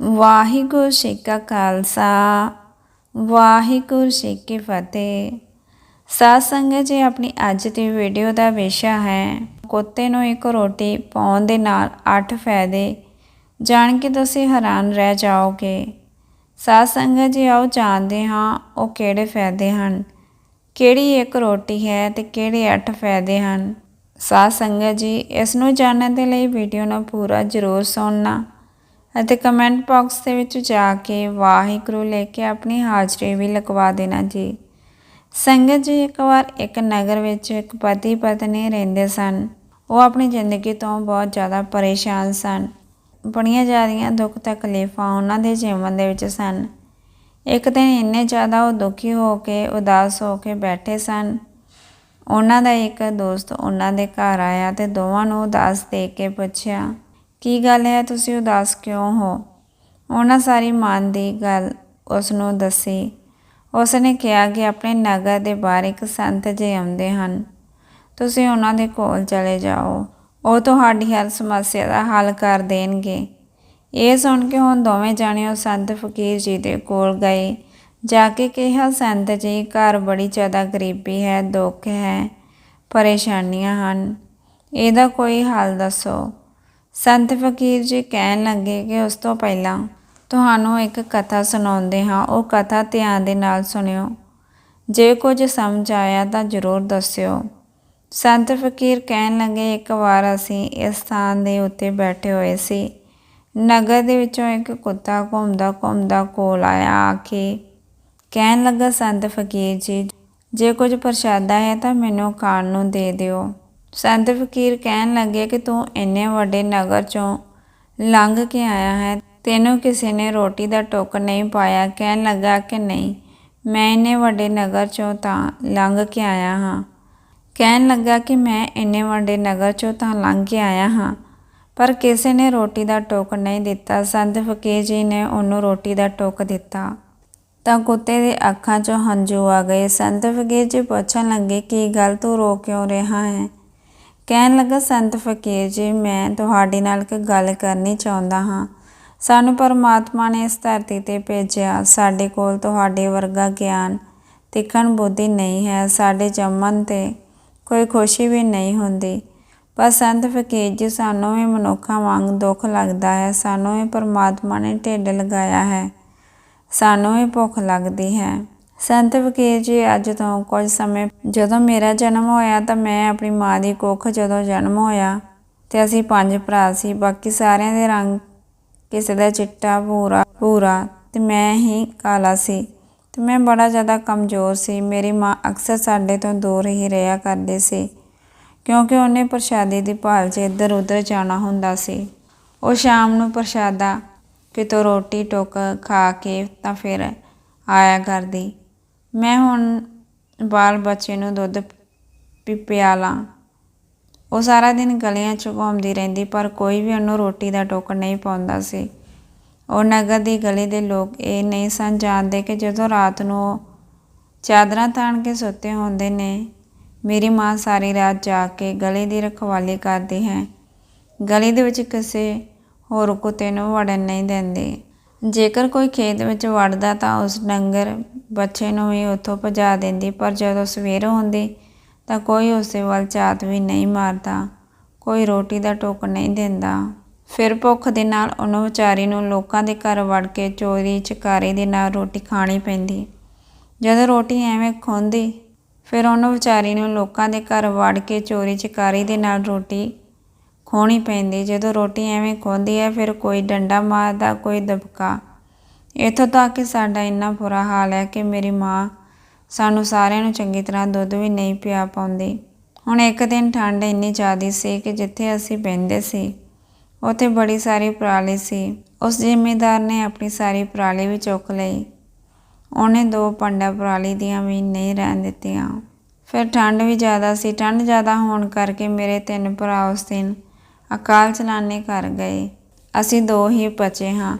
ਵਾਹਿਗੁਰੂ ਜੀ ਕਾ ਖਾਲਸਾ, ਵਾਹਿਗੁਰੂ ਜੀ ਕੀ ਫਤਿਹ। ਸਾਧ ਸੰਗਤ ਜੀ, ਆਪਣੀ ਅੱਜ ਦੀ ਵੀਡੀਓ ਦਾ ਵਿਸ਼ਾ ਹੈ, ਕੁੱਤੇ ਨੂੰ ਇੱਕ ਰੋਟੀ ਪਾਉਣ ਦੇ ਨਾਲ 8 ਫਾਇਦੇ। ਜਾਣ ਕੇ ਤੁਸੀਂ ਹੈਰਾਨ ਰਹਿ ਜਾਓਗੇ। ਸਾਧ ਸੰਗਤ ਜੀ, ਆਓ ਜਾਣਦੇ ਹਾਂ ਉਹ ਕਿਹੜੇ ਫਾਇਦੇ ਹਨ, ਕਿਹੜੀ ਇੱਕ ਰੋਟੀ ਹੈ ਤੇ ਕਿਹੜੇ 8 ਫਾਇਦੇ ਹਨ। ਸਾਧ ਸੰਗਤ ਜੀ, ਇਸ ਨੂੰ ਜਾਣਨ ਦੇ ਲਈ ਵੀਡੀਓ ਨੂੰ ਪੂਰਾ ਜ਼ਰੂਰ ਸੁਣਨਾ। ਅਤੇ ਕਮੈਂਟ ਬਾਕਸ ਦੇ ਵਿੱਚ ਜਾ ਕੇ ਵਾਹਿਗੁਰੂ ਲੈ ਕੇ ਆਪਣੀ ਹਾਜ਼ਰੀ ਵੀ ਲਗਵਾ ਦੇਣਾ ਜੀ। ਸੰਗਤ ਜੀ, ਇੱਕ ਵਾਰ ਇੱਕ ਨਗਰ ਵਿੱਚ ਇੱਕ ਪਤੀ ਪਤਨੀ ਰਹਿੰਦੇ ਸਨ। ਉਹ ਆਪਣੀ ਜ਼ਿੰਦਗੀ ਤੋਂ ਬਹੁਤ ਜ਼ਿਆਦਾ ਪਰੇਸ਼ਾਨ ਸਨ। ਬੜੀਆਂ ਜ਼ਿਆਦੀਆਂ ਦੁੱਖ ਤਕਲੀਫਾਂ ਉਹਨਾਂ ਦੇ ਜੀਵਨ ਦੇ ਵਿੱਚ ਸਨ। ਇੱਕ ਦਿਨ ਇੰਨੇ ਜ਼ਿਆਦਾ ਉਹ ਦੁਖੀ ਹੋ ਕੇ, ਉਦਾਸ ਹੋ ਕੇ ਬੈਠੇ ਸਨ। ਉਹਨਾਂ ਦਾ ਇੱਕ ਦੋਸਤ ਉਹਨਾਂ ਦੇ ਘਰ ਆਇਆ ਤੇ ਦੋਵਾਂ ਨੂੰ ਉਦਾਸ ਦੇਖ ਕੇ ਪੁੱਛਿਆ ਕੀ ਗੱਲ ਹੈ? ਤੁਸੀਂ ਉਦਾਸ ਕਿਉਂ ਹੋ? ਉਹਨਾਂ ਸਾਰੀ ਮਨ ਦੀ ਗੱਲ ਉਸ ਨੂੰ ਦੱਸੀ। ਉਸ ਨੇ ਕਿਹਾ ਕਿ ਆਪਣੇ ਨਗਰ ਦੇ ਬਾਹਰ ਇੱਕ ਸੰਤ ਜੀ ਆਉਂਦੇ ਹਨ। ਤੁਸੀਂ ਉਹਨਾਂ ਦੇ ਕੋਲ ਚਲੇ ਜਾਓ। ਉਹ ਤੁਹਾਡੀ ਹਰ ਸਮੱਸਿਆ ਦਾ ਹੱਲ ਕਰ ਦੇਣਗੇ। ਇਹ ਸੁਣ ਕੇ ਹੁਣ ਦੋਵੇਂ ਜਾਣੇ ਉਹ ਸੰਤ ਫਕੀਰ ਜੀ ਦੇ ਕੋਲ ਗਏ। ਜਾ ਕੇ ਕਿਹਾ, ਸੰਤ ਜੀ, ਘਰ ਬੜੀ ਜ਼ਿਆਦਾ ਗਰੀਬੀ ਹੈ, ਦੁੱਖ ਹੈ, ਪਰੇਸ਼ਾਨੀਆਂ ਹਨ। ਇਹਦਾ ਕੋਈ ਹੱਲ ਦੱਸੋ। ਸੰਤ ਫਕੀਰ ਜੀ ਕਹਿਣ ਲੱਗੇ ਕਿ ਉਸ ਤੋਂ ਪਹਿਲਾਂ ਤੁਹਾਨੂੰ ਇੱਕ ਕਥਾ ਸੁਣਾਉਂਦੇ ਹਾਂ। ਉਹ ਕਥਾ ਧਿਆਨ ਦੇ ਨਾਲ ਸੁਣਿਓ। ਜੇ ਕੁਝ ਸਮਝ ਆਇਆ ਤਾਂ ਜ਼ਰੂਰ ਦੱਸਿਓ। ਸੰਤ ਫਕੀਰ ਕਹਿਣ ਲੱਗੇ, ਇੱਕ ਵਾਰ ਅਸੀਂ ਇਸ ਸਥਾਨ ਦੇ ਉੱਤੇ ਬੈਠੇ ਹੋਏ ਸੀ। ਨਗਰ ਦੇ ਵਿੱਚੋਂ ਇੱਕ ਕੁੱਤਾ ਘੁੰਮਦਾ ਘੁੰਮਦਾ ਕੋਲ ਆਇਆ ਆ ਕੇ ਕਹਿਣ ਲੱਗਾ, ਸੰਤ ਫਕੀਰ ਜੀ, ਜੇ ਕੁਝ ਪ੍ਰਸ਼ਾਦਾ ਹੈ ਤਾਂ ਮੈਨੂੰ ਖਾਣ ਨੂੰ ਦੇ ਦਿਓ। ਸੰਤ ਫਕੀਰ ਕਹਿਣ ਲੱਗੇ ਕਿ ਤੂੰ ਇੰਨੇ ਵੱਡੇ ਨਗਰ ਚੋਂ ਲੰਘ ਕੇ ਆਇਆ ਹੈ, ਤੈਨੂੰ ਕਿਸੇ ਨੇ ਰੋਟੀ ਦਾ ਟੋਕ ਨਹੀਂ ਪਾਇਆ। ਕਹਿਣ ਲੱਗਾ ਕਿ ਨਹੀਂ, ਮੈਂ ਇੰਨੇ ਵੱਡੇ ਨਗਰ ਚੋਂ ਤਾਂ ਲੰਘ ਕੇ ਆਇਆ ਹਾਂ। ਕਹਿਣ ਲੱਗਾ ਕਿ ਮੈਂ ਇੰਨੇ ਵੱਡੇ ਨਗਰ ਚੋਂ ਤਾਂ ਲੰਘ ਕੇ ਆਇਆ ਹਾਂ, ਪਰ ਕਿਸੇ ਨੇ ਰੋਟੀ ਦਾ ਟੋਕ ਨਹੀਂ ਦਿੱਤਾ। ਸੰਤ ਫਕੀਰ ਜੀ ਨੇ ਉਹਨੂੰ ਰੋਟੀ ਦਾ ਟੋਕ ਦਿੱਤਾ। ਤਾਂ ਕੁੱਤੇ ਦੇ ਅੱਖਾਂ 'ਚੋਂ ਹੰਝੂ ਆ ਗਏ। ਸੰਤ ਫਕੀਰ ਜੀ ਪੁੱਛਣ ਲੱਗੇ, ਕੀ ਗੱਲ ਤੂੰ ਰੋ ਕਿਉਂ ਰਿਹਾ ਹੈ? ਕਹਿਣ ਲੱਗਾ, ਸੰਤ ਫਕੀਰ ਜੀ, ਮੈਂ ਤੁਹਾਡੇ ਨਾਲ ਇੱਕ ਗੱਲ ਕਰਨੀ ਚਾਹੁੰਦਾ ਹਾਂ। ਸਾਨੂੰ ਪਰਮਾਤਮਾ ਨੇ ਇਸ ਧਰਤੀ ਤੇ ਭੇਜਿਆ। ਸਾਡੇ ਕੋਲ ਤੁਹਾਡੇ ਵਰਗਾ ਗਿਆਨ, ਤਿੱਖਣ ਬੁੱਧੀ ਨਹੀਂ ਹੈ। ਸਾਡੇ ਜੰਮਣ ਤੇ ਕੋਈ ਖੁਸ਼ੀ ਵੀ ਨਹੀਂ ਹੁੰਦੀ। ਪਰ ਸੰਤ ਫਕੀਰ ਜੀ, ਸਾਨੂੰ ਵੀ ਮਨੁੱਖਾਂ ਵਾਂਗ ਦੁੱਖ ਲੱਗਦਾ ਹੈ। ਸਾਨੂੰ ਵੀ ਪਰਮਾਤਮਾ ਨੇ ਢਿੱਡ ਲਗਾਇਆ ਹੈ। ਸਾਨੂੰ ਵੀ ਭੁੱਖ ਲੱਗਦੀ ਹੈ। ਸੰਤ ਫਕੀਰ ਜੀ, ਅੱਜ ਤੋਂ ਕੁਝ ਸਮੇਂ ਜਦੋਂ ਮੇਰਾ ਜਨਮ ਹੋਇਆ ਤਾਂ ਮੈਂ ਆਪਣੀ ਮਾਂ ਦੀ ਕੁੱਖ ਜਦੋਂ ਜਨਮ ਹੋਇਆ ਤੇ ਅਸੀਂ ਪੰਜ ਭਰਾ ਸੀ, ਬਾਕੀ ਸਾਰਿਆਂ ਦੇ ਰੰਗ ਕਿਸੇ ਦਾ ਚਿੱਟਾ, ਭੂਰਾ ਭੂਰਾ ਤੇ ਮੈਂ ਹੀ ਕਾਲਾ ਸੀ ਤੇ ਮੈਂ ਬੜਾ ਜ਼ਿਆਦਾ ਕਮਜ਼ੋਰ ਸੀ। ਮੇਰੀ ਮਾਂ ਅਕਸਰ ਸਾਡੇ ਤੋਂ ਦੂਰ ਹੀ ਰਿਹਾ ਕਰਦੀ ਸੀ ਕਿਉਂਕਿ ਉਹਨੇ ਪ੍ਰਸ਼ਾਦੇ ਦੀ ਭਾਲ 'ਚ ਇੱਧਰ ਉੱਧਰ ਜਾਣਾ ਹੁੰਦਾ ਸੀ। ਉਹ ਸ਼ਾਮ ਨੂੰ ਪ੍ਰਸ਼ਾਦਾ, ਕਿਤੋਂ ਰੋਟੀ ਟੁੱਕ ਖਾ ਕੇ ਤਾਂ ਫਿਰ ਆਇਆ ਕਰਦੀ। ਮੈਂ ਹੁਣ ਬਾਲ ਬੱਚੇ ਨੂੰ ਦੁੱਧ ਪੀ ਪਿਆਲਾਂ ਉਹ ਸਾਰਾ ਦਿਨ ਗਲੀਆਂ 'ਚ ਘੁੰਮਦੀ ਰਹਿੰਦੀ, ਪਰ ਕੋਈ ਵੀ ਉਹਨੂੰ ਰੋਟੀ ਦਾ ਟੋਕਰ ਨਹੀਂ ਪਾਉਂਦਾ ਸੀ। ਉਹ ਨਗਰ ਦੀ ਗਲੀ ਦੇ ਲੋਕ ਇਹ ਨਹੀਂ ਸਨ ਜਾਣਦੇ ਕਿ ਜਦੋਂ ਰਾਤ ਨੂੰ ਉਹ ਚਾਦਰਾਂ ਤਾਣ ਕੇ ਸੁੱਤੇ ਹੁੰਦੇ ਨੇ, ਮੇਰੀ ਮਾਂ ਸਾਰੀ ਰਾਤ ਜਾ ਕੇ ਗਲੀ ਦੀ ਰਖਵਾਲੀ ਕਰਦੀ ਹੈ। ਗਲੀ ਦੇ ਵਿੱਚ ਕਿਸੇ ਹੋਰ ਕੁੱਤੇ ਨੂੰ ਵੜਨ ਨਹੀਂ ਦਿੰਦੇ। ਜੇਕਰ ਕੋਈ ਖੇਤ ਵਿੱਚ ਵੜਦਾ ਤਾਂ ਉਸ ਡੰਗਰ ਬੱਚੇ ਨੂੰ ਵੀ ਉੱਥੋਂ ਭਜਾ ਦਿੰਦੀ, ਪਰ ਜਦੋਂ ਸਵੇਰ ਹੁੰਦੀ ਤਾਂ ਕੋਈ ਉਸੇ ਵੱਲ ਝਾਤ ਵੀ ਨਹੀਂ ਮਾਰਦਾ, ਕੋਈ ਰੋਟੀ ਦਾ ਟੋਕ ਨਹੀਂ ਦਿੰਦਾ। ਫਿਰ ਭੁੱਖ ਦੇ ਨਾਲ ਉਹਨੂੰ ਵਿਚਾਰੀ ਨੂੰ ਲੋਕਾਂ ਦੇ ਘਰ ਵੜ ਕੇ ਚੋਰੀ, ਚਕਾਰੀ ਦੇ ਨਾਲ ਰੋਟੀ ਖਾਣੀ ਪੈਂਦੀ। ਜਦੋਂ ਰੋਟੀ ਐਵੇਂ ਖੁੰਦੀ ਫਿਰ ਉਹਨੂੰ ਵਿਚਾਰੀ ਨੂੰ ਲੋਕਾਂ ਦੇ ਘਰ ਵੜ ਕੇ ਚੋਰੀ, ਚਕਾਰੀ ਦੇ ਨਾਲ ਰੋਟੀ ਖੋਣੀ ਪੈਂਦੀ, ਜਦੋਂ ਰੋਟੀ ਐਵੇਂ ਖੋਂਦੀ ਹੈ, ਫਿਰ ਕੋਈ ਡੰਡਾ ਮਾਰਦਾ, ਕੋਈ ਦਬਕਾ। ਇੱਥੋਂ ਤੱਕ ਕਿ ਸਾਡਾ ਇੰਨਾ ਬੁਰਾ ਹਾਲ ਹੈ ਕਿ ਮੇਰੀ ਮਾਂ ਸਾਨੂੰ ਸਾਰਿਆਂ ਨੂੰ ਚੰਗੀ ਤਰ੍ਹਾਂ ਦੁੱਧ ਵੀ ਨਹੀਂ ਪਿਆ ਪਾਉਂਦੀ। ਹੁਣ ਇੱਕ ਦਿਨ ਠੰਡ ਇੰਨੀ ਜ਼ਿਆਦੀ ਸੀ ਕਿ ਜਿੱਥੇ ਅਸੀਂ ਬਹਿੰਦੇ ਸੀ, ਉੱਥੇ ਬੜੀ ਸਾਰੀ ਪਰਾਲੀ ਸੀ। ਉਸ ਜ਼ਿਮੀਂਦਾਰ ਨੇ ਆਪਣੀ ਸਾਰੀ ਪਰਾਲੀ ਵੀ ਚੁੱਕ ਲਈ। ਉਹਨੇ ਦੋ ਪੰਡਾ ਪਰਾਲੀ ਦੀਆਂ ਵੀ ਨਹੀਂ ਰਹਿਣ ਦਿੱਤੀਆਂ। ਫਿਰ ਠੰਡ ਵੀ ਜ਼ਿਆਦਾ ਸੀ। ਠੰਡ ਜ਼ਿਆਦਾ ਹੋਣ ਕਰਕੇ ਮੇਰੇ ਤਿੰਨ ਭਰਾ ਉਸ ਦਿਨ ਅਕਾਲ ਚਲਾਣੇ ਕਰ ਗਏ। ਅਸੀਂ ਦੋ ਹੀ ਬਚੇ ਹਾਂ।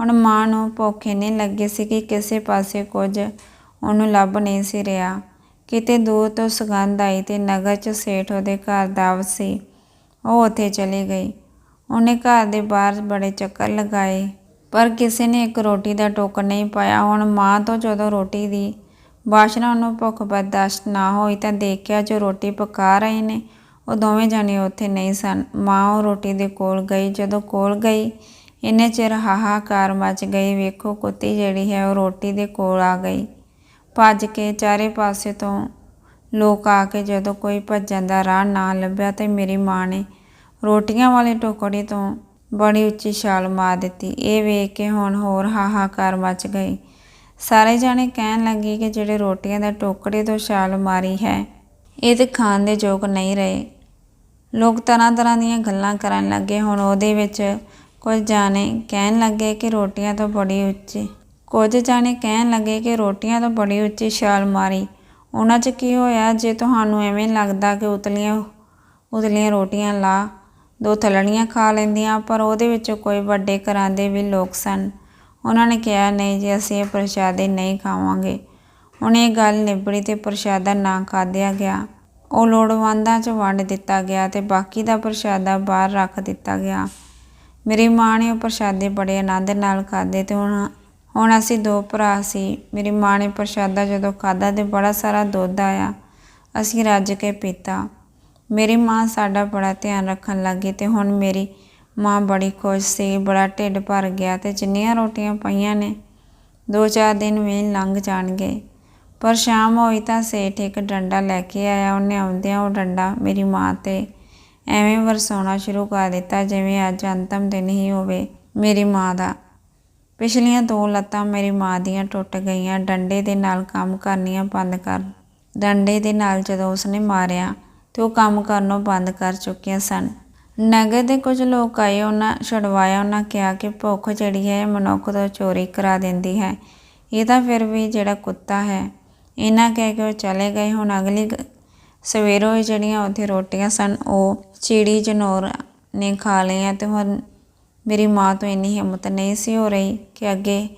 ਹੁਣ ਮਾਂ ਨੂੰ ਭੁੱਖ ਨਹੀਂ ਲੱਗੀ ਸੀ ਕਿ ਕਿਸੇ ਪਾਸੇ ਕੁਝ ਉਹਨੂੰ ਲੱਭ ਨਹੀਂ ਸੀ ਰਿਹਾ। ਕਿਤੇ ਦੂਰ ਤੋਂ ਸੁਗੰਧ ਆਈ ਤੇ ਨਗਰ 'ਚ ਸੇਠ ਉਹਦੇ ਘਰ ਦਾ ਸੀ। ਉਹ ਉੱਥੇ ਚਲੀ ਗਈ। ਉਹਨੇ ਘਰ ਦੇ ਬਾਹਰ ਬੜੇ ਚੱਕਰ ਲਗਾਏ। ਪਰ ਕਿਸੇ ਨੇ ਇੱਕ ਰੋਟੀ ਦਾ ਟੋਕਰ ਨਹੀਂ ਪਾਇਆ। ਹੁਣ ਮਾਂ ਤੋਂ ਜਦੋਂ ਰੋਟੀ ਦੀ ਬਾਸ਼ਨਾ ਨੂੰ ਭੁੱਖ ਬਰਦਾਸ਼ਤ ਨਾ ਹੋਈ ਤਾਂ ਦੇਖਿਆ ਜੋ ਰੋਟੀ ਪਕਾ ਰਹੇ ਨੇ ਉਹ ਦੋਵੇਂ ਜਾਣੇ ਉੱਥੇ ਨਹੀਂ ਸਨ। ਮਾਂ ਉਹ ਰੋਟੀ ਦੇ ਕੋਲ ਗਈ। ਜਦੋਂ ਕੋਲ ਗਈ, ਇੰਨੇ ਚਿਰ ਹਾਹਾਕਾਰ ਮਚ ਗਈ। ਵੇਖੋ ਕੁੱਤੀ ਜਿਹੜੀ ਹੈ ਉਹ ਰੋਟੀ ਦੇ ਕੋਲ ਆ ਗਈ। ਭੱਜ ਕੇ ਚਾਰੇ ਪਾਸੇ ਤੋਂ ਲੋਕ ਆ ਕੇ ਜਦੋਂ ਕੋਈ ਭੱਜਣ ਦਾ ਰਾਹ ਨਾ ਲੱਭਿਆ ਤੇ ਮੇਰੀ ਮਾਂ ਨੇ ਰੋਟੀਆਂ ਵਾਲੇ ਟੋਕੜੇ ਤੋਂ ਬੜੀ ਉੱਚੀ ਛਾਲ ਮਾਰ ਦਿੱਤੀ। ਇਹ ਵੇਖ ਕੇ ਹੁਣ ਹੋਰ ਹਾਹਾਕਾਰ ਮਚ ਗਈ। ਸਾਰੇ ਜਾਣੇ ਕਹਿਣ ਲੱਗੇ ਕਿ ਜਿਹੜੇ ਰੋਟੀਆਂ ਦਾ ਟੋਕਰੇ ਤੋਂ ਛਾਲ ਮਾਰੀ ਹੈ, ਇਹ ਤੇ ਖਾਣ ਦੇ ਯੋਗ ਨਹੀਂ ਰਹੇ। ਲੋਕ ਤਰ੍ਹਾਂ ਤਰ੍ਹਾਂ ਦੀਆਂ ਗੱਲਾਂ ਕਰਨ ਲੱਗੇ ਹੁਣ ਉਹਦੇ ਵਿੱਚ ਕੁਝ ਜਾਣੇ ਕਹਿਣ ਲੱਗੇ ਕਿ ਰੋਟੀਆਂ ਤੋਂ ਬੜੀ ਉੱਚੀ। ਕੁਝ ਜਾਣੇ ਕਹਿਣ ਲੱਗੇ ਕਿ ਰੋਟੀਆਂ ਤੋਂ ਬੜੀ ਉੱਚੀ ਛਾਲ ਮਾਰੀ। ਉਹਨਾਂ 'ਚ ਕੀ ਹੋਇਆ? ਜੇ ਤੁਹਾਨੂੰ ਐਵੇਂ ਲੱਗਦਾ ਕਿ ਉਤਲੀਆਂ ਉਤਲੀਆਂ ਰੋਟੀਆਂ ਲਾ, ਦੋ ਥਲੜੀਆਂ ਖਾ ਲੈਂਦੀਆਂ, ਪਰ ਉਹਦੇ ਵਿੱਚੋਂ ਕੋਈ ਵੱਡੇ ਘਰਾਂ ਦੇ ਵੀ ਲੋਕ ਸਨ। ਉਹਨਾਂ ਨੇ ਕਿਹਾ, ਨਹੀਂ ਜੀ, ਅਸੀਂ ਇਹ ਪ੍ਰਸ਼ਾਦੇ ਨਹੀਂ ਖਾਵਾਂਗੇ। ਹੁਣ ਇਹ ਗੱਲ ਨਿਬੜੀ ਤੇ ਪ੍ਰਸ਼ਾਦਾ ਨਾ ਖਾਧਿਆ ਗਿਆ। ਉਹ ਲੋੜਵੰਦਾਂ 'ਚ ਵੰਡ ਦਿੱਤਾ ਗਿਆ ਤੇ ਬਾਕੀ ਦਾ ਪ੍ਰਸ਼ਾਦਾ ਬਾਹਰ ਰੱਖ ਦਿੱਤਾ ਗਿਆ। ਮੇਰੀ ਮਾਂ ਨੇ ਉਹ ਪ੍ਰਸ਼ਾਦੇ ਬੜੇ ਆਨੰਦ ਨਾਲ ਖਾਧੇ ਤੇ ਹੁਣ ਹੁਣ ਅਸੀਂ ਦੋ ਭਰਾ ਸੀ। ਮੇਰੀ ਮਾਂ ਨੇ ਪ੍ਰਸ਼ਾਦਾ ਜਦੋਂ ਖਾਧਾ ਤੇ ਬੜਾ ਸਾਰਾ ਦੁੱਧ ਆਇਆ। ਅਸੀਂ ਰੱਜ ਕੇ ਪੀਤਾ। ਮੇਰੀ ਮਾਂ ਸਾਡਾ ਬੜਾ ਧਿਆਨ ਰੱਖਣ ਲੱਗੀ ਤੇ ਹੁਣ ਮੇਰੀ ਮਾਂ ਬੜੀ ਖੁਸ਼ ਸੀ, ਬੜਾ ਢਿੱਡ ਭਰ ਗਿਆ ਤੇ ਜਿੰਨੀਆਂ ਰੋਟੀਆਂ ਪਈਆਂ ਨੇ, ਦੋ ਚਾਰ ਦਿਨ ਵੀ ਲੰਘ ਜਾਣਗੇ। ਪਰ ਸ਼ਾਮ ਹੋਈ ਤਾਂ ਸੇਠ ਇੱਕ ਡੰਡਾ ਲੈ ਕੇ ਆਇਆ। ਉਹਨੇ ਆਉਂਦਿਆਂ ਉਹ ਡੰਡਾ ਮੇਰੀ ਮਾਂ ਤੇ ਐਵੇਂ ਵਰਸਾਉਣਾ ਸ਼ੁਰੂ ਕਰ ਦਿੱਤਾ ਜਿਵੇਂ ਅੱਜ ਅੰਤਮ ਦਿਨ ਹੀ ਹੋਵੇ ਮੇਰੀ ਮਾਂ ਦਾ। ਪਿਛਲੀਆਂ ਦੋ ਲੱਤਾਂ ਮੇਰੀ ਮਾਂ ਦੀਆਂ ਟੁੱਟ ਗਈਆਂ। ਡੰਡੇ ਦੇ ਨਾਲ ਕੰਮ ਕਰਨੀਆਂ ਬੰਦ ਕਰ ਡੰਡੇ ਦੇ ਨਾਲ ਜਦੋਂ ਉਸਨੇ ਮਾਰਿਆ ਤੇ ਉਹ ਕੰਮ ਕਰਨੋਂ ਬੰਦ ਕਰ ਚੁੱਕੀਆਂ ਸਨ। ਨਗਰ ਦੇ ਕੁਝ ਲੋਕ ਆਏ, ਉਹਨਾਂ ਛੁਡਵਾਇਆ। ਉਹਨਾਂ ਕਿਹਾ ਕਿ ਭੁੱਖ ਜਿਹੜੀ ਹੈ ਮਨੁੱਖ ਤੋਂ ਚੋਰੀ ਕਰਾ ਦਿੰਦੀ ਹੈ। ਇਹ ਤਾਂ ਫਿਰ ਵੀ ਜਿਹੜਾ ਕੁੱਤਾ ਹੈ ਇਹਨਾਂ ਕਹਿ ਕੇ ਉਹ ਚਲੇ ਗਏ। ਹੁਣ ਅਗਲੀ ਸਵੇਰੋਂ ਹੀ ਜਿਹੜੀਆਂ ਉੱਥੇ ਰੋਟੀਆਂ ਸਨ, ਉਹ ਚਿੜੀ ਜਨੌਰ ਨੇ ਖਾ ਲਈਆਂ ਤੇ ਹੁਣ ਮੇਰੀ ਮਾਂ ਤੋਂ ਇੰਨੀ ਹਿੰਮਤ ਨਹੀਂ ਸੀ ਹੋ ਰਹੀ ਕਿ ਅੱਗੇ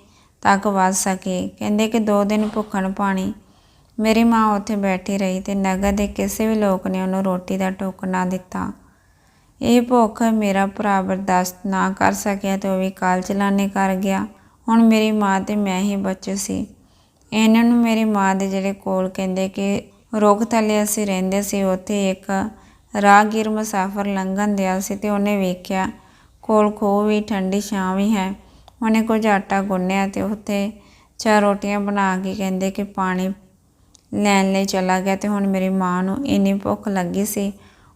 ਤੱਕ ਵਧ ਸਕੇ। ਕਹਿੰਦੇ ਕਿ ਦੋ ਦਿਨ ਭੁੱਖਣ ਪਾਣੀ। ਮੇਰੀ ਮਾਂ ਉੱਥੇ ਬੈਠੀ ਰਹੀ ਤੇ ਨਗਰ ਦੇ ਕਿਸੇ ਵੀ ਲੋਕ ਨੇ ਉਹਨੂੰ ਰੋਟੀ ਦਾ ਟੋਕ ਨਾ ਦਿੱਤਾ। ਇਹ ਭੁੱਖ ਮੇਰਾ ਭਰਾ ਬਰਦਾਸ਼ਤ ਨਾ ਕਰ ਸਕਿਆ ਤੇ ਉਹ ਵੀ ਕਾਲ ਚਲਾਣੇ ਕਰ ਗਿਆ। ਹੁਣ ਮੇਰੀ ਮਾਂ ਤੇ ਮੈਂ ਹੀ ਬਚੇ ਸੀ। ਇਹਨਾਂ ਨੂੰ ਮੇਰੀ ਮਾਂ ਦੇ ਜਿਹੜੇ ਕੋਲ ਕਹਿੰਦੇ ਕਿ ਰੁੱਖ ਥੱਲੇ ਅਸੀਂ ਰਹਿੰਦੇ ਸੀ, ਉੱਥੇ ਇੱਕ ਰਾਹਗੀਰ ਮੁਸਾਫਰ ਲੰਘਣ ਦਿਆ ਸੀ ਤੇ ਉਹਨੇ ਵੇਖਿਆ ਕੋਲ ਖੂਹ ਵੀ, ਠੰਡੀ ਛਾਂ ਵੀ ਹੈ। ਉਹਨੇ ਕੁਝ ਆਟਾ ਗੁੰਨਿਆ ਤੇ ਉੱਥੇ ਚਾਰ ਰੋਟੀਆਂ ਬਣਾ ਕੇ ਕਹਿੰਦੇ ਕਿ ਪਾਣੀ ਲੈਣ ਲਈ ਚਲਾ ਗਿਆ ਤੇ ਹੁਣ ਮੇਰੀ ਮਾਂ ਨੂੰ ਇੰਨੀ ਭੁੱਖ ਲੱਗੀ ਸੀ।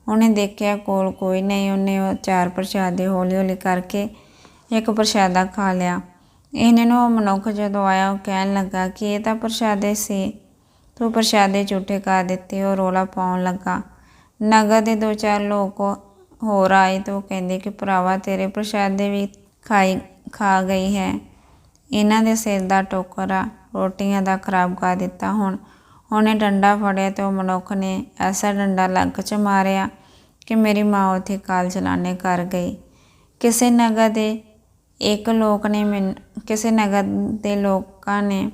ਉਹਨੇ ਦੇਖਿਆ ਕੋਲ ਕੋਈ ਨਹੀਂ, ਉਹਨੇ ਉਹ ਚਾਰ ਪ੍ਰਸ਼ਾਦੇ ਹੌਲੀ ਹੌਲੀ ਕਰਕੇ ਇੱਕ ਪ੍ਰਸ਼ਾਦਾ ਖਾ ਲਿਆ। ਇਹਨਾਂ ਨੂੰ ਉਹ ਮਨੁੱਖ ਜਦੋਂ ਆਇਆ, ਉਹ ਕਹਿਣ ਲੱਗਾ ਕਿ ਇਹ ਤਾਂ ਪ੍ਰਸ਼ਾਦੇ ਸੀ। ਤੂੰ ਪ੍ਰਸ਼ਾਦੇ ਝੂਠੇ ਕਰ ਦਿੱਤੇ, ਉਹ ਰੋਲਾ ਪਾਉਣ ਲੱਗਾ। ਨਗਰ ਦੇ ਦੋ ਚਾਰ ਲੋਕ ਹੋਰ ਆਏ ਤੇ ਉਹ ਕਹਿੰਦੇ ਕਿ ਭਰਾਵਾ, ਤੇਰੇ ਪ੍ਰਸ਼ਾਦੇ ਵੀ ਖਾਈ, ਖਾ ਗਈ ਹੈ। ਇਹਨਾਂ ਦੇ ਸਿਰ ਦਾ ਟੋਕਰਾ ਰੋਟੀਆਂ ਦਾ ਖਰਾਬ ਕਰ ਦਿੱਤਾ। ਹੁਣ ਉਹਨੇ ਡੰਡਾ ਫੜਿਆ ਤੇ ਉਹ ਮਨੁੱਖ ਨੇ ਐਸਾ ਡੰਡਾ ਲੱਕ 'ਚ ਮਾਰਿਆ ਕਿ ਮੇਰੀ ਮਾਂ ਉੱਥੇ ਕਾਲ ਚਲਾਣੇ ਕਰ ਗਈ। ਕਿਸੇ ਨਗਰ ਦੇ ਇੱਕ ਲੋਕ ਨੇ ਮੈਨ, ਕਿਸੇ ਨਗਰ ਦੇ ਲੋਕਾਂ ਨੇ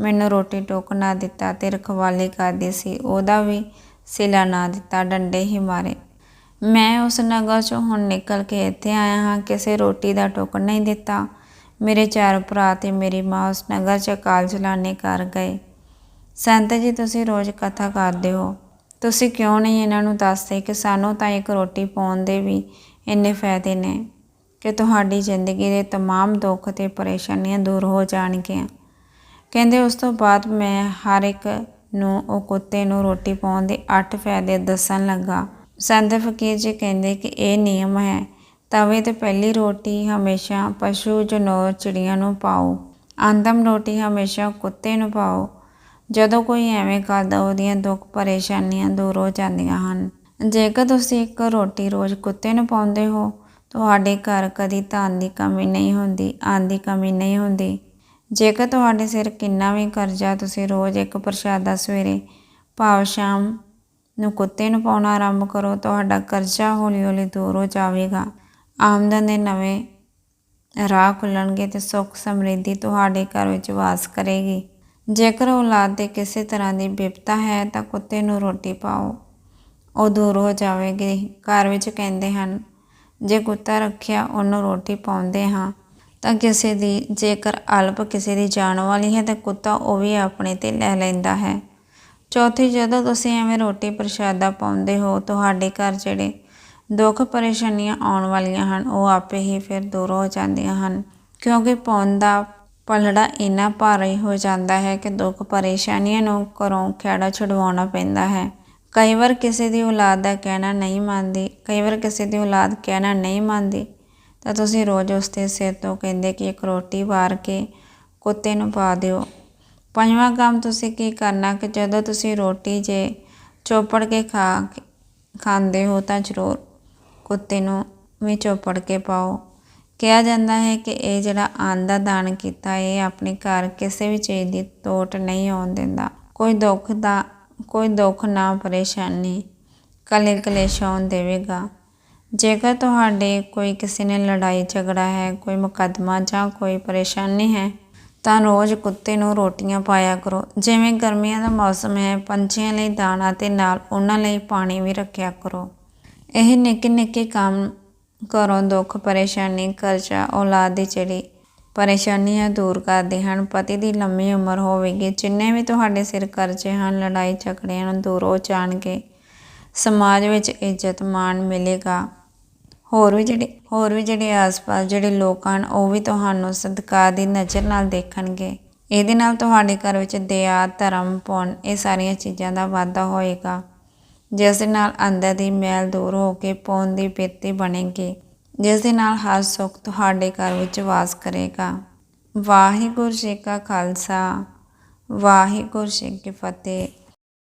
ਮੈਨੂੰ ਰੋਟੀ ਟੋਕ ਨਾ ਦਿੱਤਾ ਤੇ ਰਖਵਾਲੀ ਕਰਦੀ ਸੀ। ਉਹਦਾ ਵੀ ਸਿਲਾ ਨਾ ਦਿੱਤਾ, ਡੰਡੇ ਹੀ ਮਾਰੇ। ਮੈਂ ਉਸ ਨਗਰ ਚੋਂ ਹੁਣ ਨਿਕਲ ਕੇ ਇੱਥੇ ਆਇਆ ਹਾਂ, ਕਿਸੇ ਰੋਟੀ ਦਾ ਟੋਕ ਨਹੀਂ ਦਿੱਤਾ। ਮੇਰੇ ਚਾਰ ਭਰਾ ਤੇ ਮੇਰੀ ਮਾਂ ਉਸ ਨਗਰ ਚ ਕਾਲ ਚਲਾਣੇ ਕਰ ਗਏ। ਸੰਤ ਜੀ, ਤੁਸੀਂ ਰੋਜ਼ ਕਥਾ ਕਰਦੇ ਹੋ। ਤੁਸੀਂ ਕਿਉਂ ਨਹੀਂ ਇਹਨਾਂ ਨੂੰ ਦੱਸਦੇ ਕਿ ਸਾਨੂੰ ਤਾਂ ਇੱਕ ਰੋਟੀ ਪਾਉਣ ਦੇ ਵੀ ਇੰਨੇ ਫਾਇਦੇ ਨੇ? ਕਿ ਤੁਹਾਡੀ ਜ਼ਿੰਦਗੀ ਦੇ तमाम ਦੁੱਖ ਤੇ ਪਰੇਸ਼ਾਨੀਆਂ ਦੂਰ ਹੋ ਜਾਣਗੀਆਂ ਕਹਿੰਦੇ ਉਸ ਤੋਂ ਬਾਅਦ ਮੈਂ ਹਰ ਇੱਕ ਨੂੰ ਉਹ ਕੁੱਤੇ ਨੂੰ ਰੋਟੀ ਪਾਉਣ ਦੇ 8 ਫਾਇਦੇ ਦੱਸਣ ਲੱਗਾ ਸੰਤ ਫਕੀਰ ਜੀ ਕਹਿੰਦੇ ਕਿ ਇਹ ਨਿਯਮ ਹੈ ਤਵੇ ਤੇ ਪਹਿਲੀ ਰੋਟੀ ਹਮੇਸ਼ਾ ਪਸ਼ੂ ਜਨੌਰ ਚਿੜੀਆਂ ਨੂੰ ਪਾਓ ਅੰਤਮ ਰੋਟੀ ਹਮੇਸ਼ਾ ਕੁੱਤੇ ਨੂੰ ਪਾਓ ਜਦੋਂ ਕੋਈ ਐਵੇਂ ਕਰਦਾ ਉਹਦੀਆਂ ਦੁੱਖ ਪਰੇਸ਼ਾਨੀਆਂ ਦੂਰ ਹੋ ਜਾਂਦੀਆਂ ਹਨ ਜੇਕਰ ਤੁਸੀਂ ਇੱਕ ਰੋਟੀ ਰੋਜ਼ ਕੁੱਤੇ ਨੂੰ ਪਾਉਂਦੇ ਹੋ ਤੁਹਾਡੇ ਘਰ ਕਦੀ ਧਨ ਦੀ ਕਮੀ ਨਹੀਂ ਹੁੰਦੀ, ਆਨ ਦੀ ਕਮੀ ਨਹੀਂ ਹੁੰਦੀ। ਜੇਕਰ ਤੁਹਾਡੇ ਸਿਰ ਕਿੰਨਾ ਵੀ ਕਰਜ਼ਾ, ਤੁਸੀਂ ਰੋਜ਼ ਇੱਕ ਪ੍ਰਸ਼ਾਦਾ ਸਵੇਰੇ ਭਾਵ ਸ਼ਾਮ ਨੂੰ ਕੁੱਤੇ ਨੂੰ ਪਾਉਣਾ ਆਰੰਭ ਕਰੋ, ਤੁਹਾਡਾ ਕਰਜ਼ਾ ਹੌਲੀ ਹੌਲੀ ਦੂਰ ਹੋ ਜਾਵੇਗਾ। ਆਮਦਨ ਦੇ ਨਵੇਂ ਰਾਹ ਖੁੱਲਣਗੇ ਤੇ ਸੁੱਖ ਸਮਰਿੱਧੀ ਤੁਹਾਡੇ ਘਰ ਵਿੱਚ ਵਾਸ ਕਰੇਗੀ। ਜੇਕਰ ਔਲਾਦ ਦੇ ਕਿਸੇ ਤਰ੍ਹਾਂ ਦੀ ਬਿਪਤਾ ਹੈ, ਤਾਂ ਕੁੱਤੇ ਨੂੰ ਰੋਟੀ ਪਾਓ। ਉਹ ਦੂਰ ਹੋ ਜਾਵੇਗੀ। ਘਰ ਵਿੱਚ ਕਹਿੰਦੇ ਹਨ ਜੇ ਕੁੱਤਾ ਰੱਖਿਆ, ਉਹਨੂੰ ਰੋਟੀ ਪਾਉਂਦੇ ਹਾਂ। ਤਾਂ ਕਿਸੇ ਦੀ, ਜੇਕਰ ਅਲਪ ਕਿਸੇ ਦੀ ਜਾਣ ਵਾਲੀ ਹੈ, ਤਾਂ ਕੁੱਤਾ ਉਹ ਵੀ ਆਪਣੇ ਤੇ ਲੈ ਲੈਂਦਾ ਹੈ। ਚੌਥੀ, ਜਦੋਂ ਤੁਸੀਂ ਐਵੇਂ ਰੋਟੀ ਪ੍ਰਸ਼ਾਦਾ ਪਾਉਂਦੇ ਹੋ, ਤੁਹਾਡੇ ਘਰ ਜਿਹੜੇ ਦੁੱਖ ਪਰੇਸ਼ਾਨੀਆਂ ਆਉਣ ਵਾਲੀਆਂ ਹਨ, ਉਹ ਆਪੇ ਹੀ ਫਿਰ ਦੂਰ ਹੋ ਜਾਂਦੀਆਂ ਹਨ। ਕਿਉਂਕਿ ਪਾਉਣ ਦਾ ਪਲੜਾ ਇੰਨਾ ਭਾਰੀ ਹੋ ਜਾਂਦਾ ਹੈ ਕਿ ਦੁੱਖ ਪਰੇਸ਼ਾਨੀਆਂ ਨੂੰ ਘਰੋਂ ਖੇੜਾ ਛੁਡਵਾਉਣਾ ਪੈਂਦਾ ਹੈ। ਕਈ ਵਾਰ ਕਿਸੇ ਦੀ ਔਲਾਦ ਦਾ ਕਹਿਣਾ ਨਹੀਂ ਮੰਨਦੀ, ਕਈ ਵਾਰ ਕਿਸੇ ਦੀ ਔਲਾਦ ਕਹਿਣਾ ਨਹੀਂ ਮੰਨਦੀ, ਤਾਂ ਤੁਸੀਂ ਰੋਜ਼ ਉਸ ਦੇ ਸਿਰ ਤੋਂ ਕਹਿੰਦੇ ਕਿ ਇੱਕ ਰੋਟੀ ਵਾਰ ਕੇ ਕੁੱਤੇ ਨੂੰ ਪਾ ਦਿਓ। ਪੰਜਵਾਂ ਕੰਮ ਤੁਸੀਂ ਕੀ ਕਰਨਾ ਕਿ ਜਦੋਂ ਤੁਸੀਂ ਰੋਟੀ ਜੇ ਚੋਪੜ ਕੇ ਖਾ ਖਾਂਦੇ ਹੋ ਤਾਂ ਜ਼ਰੂਰ ਕੁੱਤੇ ਨੂੰ ਵੀ ਚੋਪੜ ਕੇ ਪਾਓ। ਕਿਹਾ ਜਾਂਦਾ ਹੈ ਕਿ ਇਹ ਜਿਹੜਾ ਅੰਨ ਦਾ ਦਾਨ ਕੀਤਾ, ਇਹ ਆਪਣੇ ਘਰ ਕਿਸੇ ਵੀ ਚੀਜ਼ ਦੀ ਤੋਟ ਨਹੀਂ ਆਉਣ ਦਿੰਦਾ। ਕੋਈ ਦੁੱਖ ਦਾ ਕੋਈ ਦੁੱਖ ਨਾ, ਪਰੇਸ਼ਾਨੀ ਕਲੇ ਕਲੇਸ਼ ਆਉਣ ਦੇਵੇਗਾ। ਜੇਕਰ ਤੁਹਾਡੇ ਕੋਈ ਕਿਸੇ ਨੇ ਲੜਾਈ ਝਗੜਾ ਹੈ, ਕੋਈ ਮੁਕੱਦਮਾ ਜਾਂ ਕੋਈ ਪਰੇਸ਼ਾਨੀ ਹੈ, ਤਾਂ ਰੋਜ਼ ਕੁੱਤੇ ਨੂੰ ਰੋਟੀਆਂ ਪਾਇਆ ਕਰੋ। ਜਿਵੇਂ ਗਰਮੀਆਂ ਦਾ ਮੌਸਮ ਹੈ, ਪੰਛੀਆਂ ਲਈ ਦਾਣਾ ਤੇ ਨਾਲ ਉਹਨਾਂ ਲਈ ਪਾਣੀ ਵੀ ਰੱਖਿਆ ਕਰੋ। ਇਹ ਨਿੱਕੇ ਨਿੱਕੇ ਕੰਮ ਘਰੋਂ ਦੁੱਖ, ਪਰੇਸ਼ਾਨੀ, ਕਰਜ਼ਾ, ਔਲਾਦ ਦੀ ਜਿਹੜੀ ਪਰੇਸ਼ਾਨੀਆਂ ਦੂਰ ਕਰਦੇ ਹਨ। ਪਤੀ ਦੀ ਲੰਮੀ ਉਮਰ ਹੋਵੇਗੀ। ਜਿੰਨੇ ਵੀ ਤੁਹਾਡੇ ਸਿਰ ਕਰਜ਼ੇ ਹਨ, ਲੜਾਈ ਝਗੜਿਆਂ ਨੂੰ ਦੂਰ ਹੋ ਜਾਣਗੇ। ਸਮਾਜ ਵਿੱਚ ਇੱਜ਼ਤ, ਮਾਣ ਮਿਲੇਗਾ। ਹੋਰ ਵੀ ਜਿਹੜੇ, ਹੋਰ ਵੀ ਜਿਹੜੇ ਆਸ-ਪਾਸ ਜਿਹੜੇ ਲੋਕ ਹਨ, ਉਹ ਵੀ ਤੁਹਾਨੂੰ ਸਤਿਕਾਰ ਦੀ ਨਜ਼ਰ ਨਾਲ ਦੇਖਣਗੇ। ਇਹਦੇ ਨਾਲ ਤੁਹਾਡੇ ਘਰ ਵਿੱਚ ਦਇਆ, ਧਰਮ, ਪੁੰਨ ਇਹ ਸਾਰੀਆਂ ਚੀਜ਼ਾਂ ਦਾ ਵਾਧਾ ਹੋਏਗਾ। ਜਿਸ ਦੇ ਨਾਲ ਅੰਦਰ ਦੀ ਮੈਲ ਦੂਰ ਹੋ ਕੇ ਪੁੰਨ ਦੀ ਬਿਰਤੀ ਬਣੇਗੀ। ਜਿਸ ਦੇ ਨਾਲ ਹਰ ਸੁੱਖ ਤੁਹਾਡੇ ਘਰ ਵਿੱਚ ਵਾਸ ਕਰੇਗਾ। ਵਾਹਿਗੁਰੂ ਜੀ ਕਾ ਖਾਲਸਾ, ਵਾਹਿਗੁਰੂ ਜੀ ਕੀ ਫਤਿਹ।